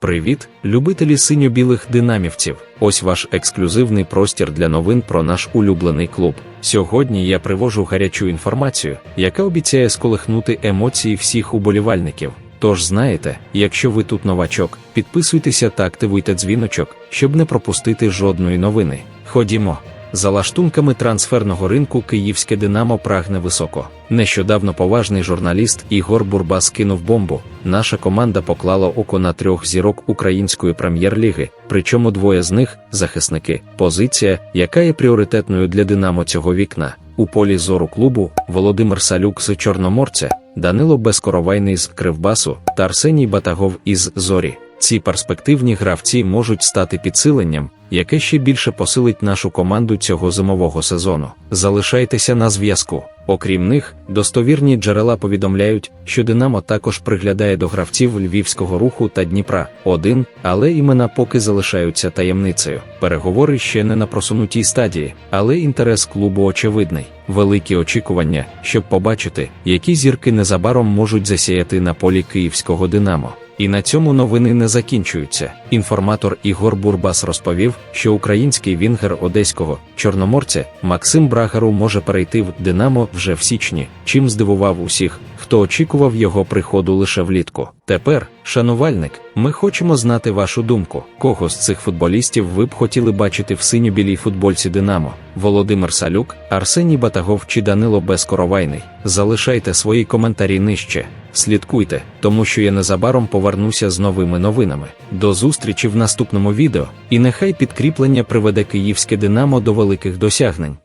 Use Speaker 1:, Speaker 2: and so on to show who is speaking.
Speaker 1: Привіт, любителі синьо-білих динамівців. Ось ваш ексклюзивний простір для новин про наш улюблений клуб. Сьогодні я привожу гарячу інформацію, яка обіцяє сколихнути емоції всіх уболівальників. Тож знаєте, якщо ви тут новачок, підписуйтеся та активуйте дзвіночок, щоб не пропустити жодної новини. Ходімо. За лаштунками трансферного ринку київське Динамо прагне високо. Нещодавно поважний журналіст Ігор Бурбас кинув бомбу. Наша команда поклала око на трьох зірок української прем'єр-ліги, причому двоє з них захисники. Позиція, яка є пріоритетною для Динамо цього вікна. У полі зору клубу Володимир Салюк з Чорноморця, Данило Безкоровайний з Кривбасу та Арсеній Батагов із Зорі. Ці перспективні гравці можуть стати підсиленням, яке ще більше посилить нашу команду цього зимового сезону. Залишайтеся на зв'язку. Окрім них, достовірні джерела повідомляють, що Динамо також приглядає до гравців львівського руху та Дніпра один, але імена поки залишаються таємницею. Переговори ще не на просунутій стадії, але інтерес клубу очевидний. Великі очікування, щоб побачити, які зірки незабаром можуть засіяти на полі київського Динамо. І на цьому новини не закінчуються. Інформатор Ігор Бурбас розповів, що український вінгер одеського чорноморця Максим Брагару може перейти в Динамо вже в січні, чим здивував усіх, хто очікував його приходу лише влітку. Тепер, шанувальник, ми хочемо знати вашу думку. Кого з цих футболістів ви б хотіли бачити в синьо-білій футбольці Динамо? Володимир Салюк, Арсеній Батагов чи Данило Безкоровайний? Залишайте свої коментарі нижче. Слідкуйте, тому що я незабаром повернуся з новими новинами. До зустрічі в наступному відео, і нехай підкріплення приведе київське Динамо до великих досягнень.